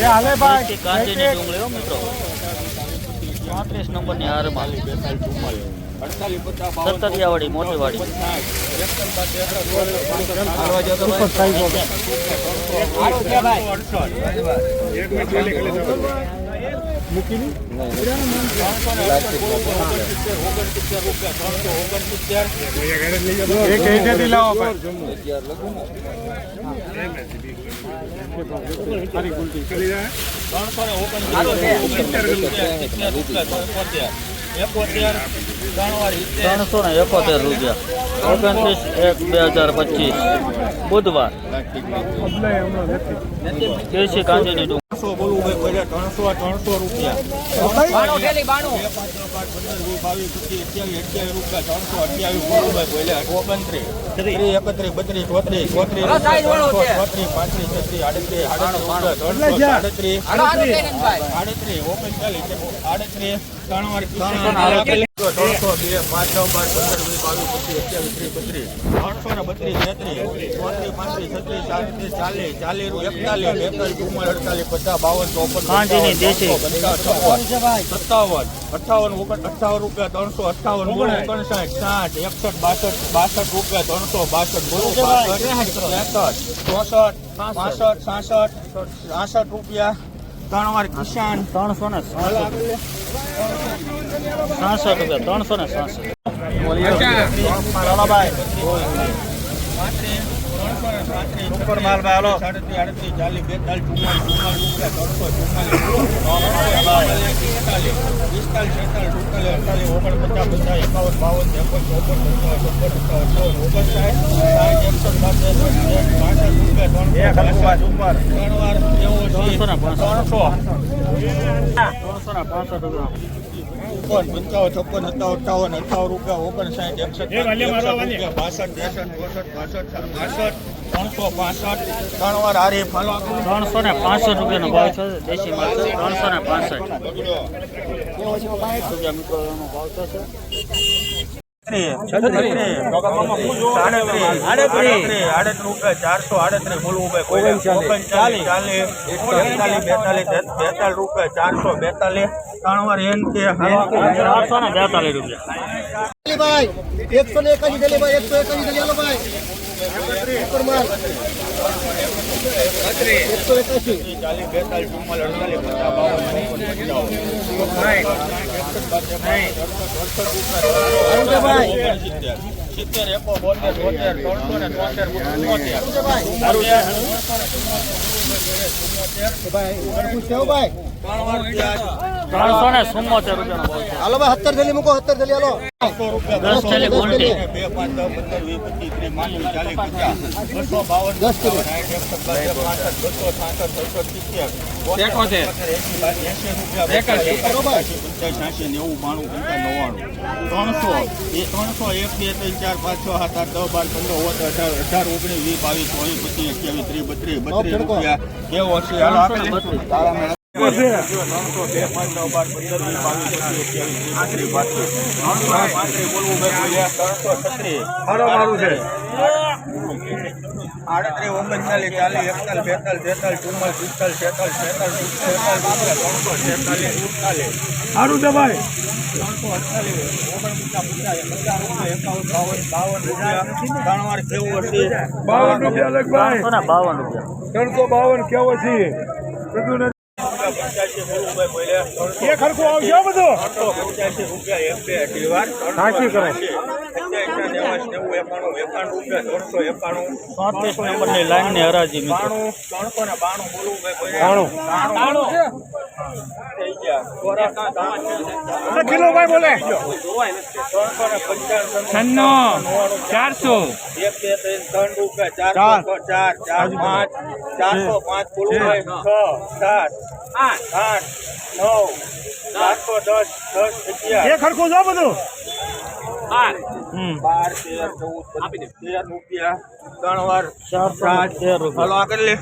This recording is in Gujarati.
એ હાલે ભાઈ. દેશી કાંજીની ડુંગળી મિત્રો. પાંત્રીસ નંબરની હારમાં. મોટી વાડી સુપર સાઈઝ મૂકીની એક હેઠેથી લાવો ભાઈ સારી ગુલટી કરી જાય ત્રણસો ને એકોતેર રૂપિયા ઓગણત્રીસ એક બે હજાર પચીસ બુધવાર બદલાય હમણાં નથી દેશી કાંજીની ડુંગળી ત્રણસો બોલવું ભાઈ પહેલા ત્રણસો ત્રણસો રૂપિયા. ત્રણસો અઠ્યાવીસ બોલવું ભાઈ પહેલા ઓગણત્રીસ. ત્રીસ. એકત્રીસ બત્રીસ ચોત્રીસ ચોત્રીસ ચોત્રીસ પાંત્રીસ છત્રીસ આડત્રીસ આડત્રીસ આડત્રીસ આડત્રીસ. ઓગણચાલીસ આડત્રીસ ત્રણ વાર ત્રણસો બે પાંચ છ બાર પંદર વીસ બાવીસ પચીસ અઠ્યાવીસ ત્રીસ બત્રીસ ત્રણસો ને બત્રીસ તેત્રીસ ચોત્રીસ પાંત્રીસ છત્રીસ ચાલીસ ચાલીસ એકતાલીસ બેતાલીસ ચુમ્માલીસ અડતાલીસ પચાસ બાવન ચોપન સત્તાવન અઠાવન ઓગણ અઠાવન રૂપિયા ત્રણસો અઠાવન ઓગણસાઠ સાઠ એકસઠ બાસઠ બાસઠ રૂપિયા ત્રણસો બાસઠ બોલો બાસઠ ત્રેસઠ ચોસઠ પાસઠ સાસઠ. સાસઠ રૂપિયા ત્રણ કિસાન ત્રણસો ને સાસઠ રૂપિયા ત્રણસો ને સાતસો સુપર માલ ભાઈ હાલો સાડત્રીસ આડત્રીસ ચાલીસ બેતાલીસ ચુમ્માલીસ ચુમ્માલીસ ત્રણસો ચુમ્માલીસ પિસ્તાલીસ છેતાલીસ સુડતાલીસ અડતાલીસ ઓગણપચાસ પચાસ એકાવન બાવન ત્રેપન ચોપન પંચાવન. છપ્પન અઠાવન ઓગણસાઠ સાઠ એકસઠ બાસઠ બાસઠ ત્રણ ત્રણ વાર એવો ત્રણસો છપ્પન પંચાવન છપ્પન સત્તાવન રૂપિયા ઓગણસાઠ એકસઠ ત્રણસો પાસઠ ત્રણ વાર હારી ફાલો ત્રણસો ને પાસઠ રૂપિયાનો ભાવ છે દેશી માલ ત્રણસો ને પાસઠ રૂપિયા મિત્રો એનો ભાવ થશે ચારસો આડત્રીસ બોલવું ભાઈ ઓગણચાલીસ. ચાલીસ એકતાલીસ બેતાલીસ બેતાલીસ રૂપિયા ચારસો બેતાલીસ. ત્રણ વાર એન કે ચારસો ને બેતાલીસ રૂપિયા. ભાઈ એકસો ને એકાજી થેલી ભાઈ એકસો એકાજી થેલી હાલો ભાઈ. એકસો એકાશી ચાલીસ બેતાલીસ ચુમ્માલીસ અડતાલીસ પચાસ બાવન છે ભાઈ સિત્તેર એકો બોતેર બોતેર ત્રણસો ને તોતેર ત્રણસો ચુમ્મોતેર રૂપિયા હાલો ભાઈ સત્તર થેલી મૂકો સત્તર થેલી હાલો દસ થેલી ગોલ્ડી બે પાંચ દસ પંદર વીસ પચીસ ત્રીસ પાંત્રીસ ચાલીસ પચાસ બસો બાવન દસ કિલો. બસો છાસઠ છસો સિત્તેર બાસઠ એસી રૂપિયા પંચ્યાસી છ્યાસી નેવું બાણું પંચાવન નવ્વાણું ત્રણસો એ ત્રણસો એક બે ત્રણ ચાર પાંચ છ સાત આઠ દસ બાર પંદર હોત અઢાર અઢાર ઓગણીસ વીસ બાવીસ ચોવીસ પચીસ અઠ્યાવીસ ત્રીસ બત્રીસ બત્રીસ. રૂપિયા. કેવો છે? હાલો આપણે તારા ત્રણસો છત્રીસ. આડત્રીસ ઓગણચાલીસ ચાલીસ એકતાલીસ બેતાલીસ તેતાલીસ ચુમ્માલીસ પિસ્તાલીસ છેતાલીસ છેતાલીસ છેતાલીસ ત્રણસો છેતાલીસ સુડતાલીસ સારું છે ભાઈ. ત્રણસો અડતાલીસ ઓગણપચાસ પચાસ પચાસ એકાવન બાવન બાવન રૂપિયા. ત્રણ કેવું હશે? બાવન રૂપિયા ત્રણસો બાવન રૂપિયા. ત્રણસો બાવન કેવો છે? બધું એ ખર્ચો આવશે બધો. ત્રણસો પંચ્યાસી રૂપિયા એક બે સાચી કરો. સત્યાસી નેવાસ નેવું એકાણું એકાણું રૂપિયા ત્રણસો એકાણું ચોત્રીસ નંબરની લાઈનની હરાજી બાણું ત્રણસો ને બાણું બોલવું ભાઈ બોલ્યા બાણું. બાણું. થઈ ગયા. ચોરાસી ત્રણ કિલો ભાઈ બોલે? ત્રણસો ને પંચાવન છન્નો ચારસો. એક બે ત્રણ ત્રણ રૂપિયા. ચાર. ચારસો ચાર ચાર પાંચ. ચારસો પાંચ બોલવું ભાઈ છ સાત. આઠ. આઠ નવ. ચારસો દસ દસ અગિયાર. એ ખરખું છો બધું. હમ. બાર તેર ચૌદ તેર રૂપિયા. ત્રણ વાર. ચાર સાત હલો આગળ લે.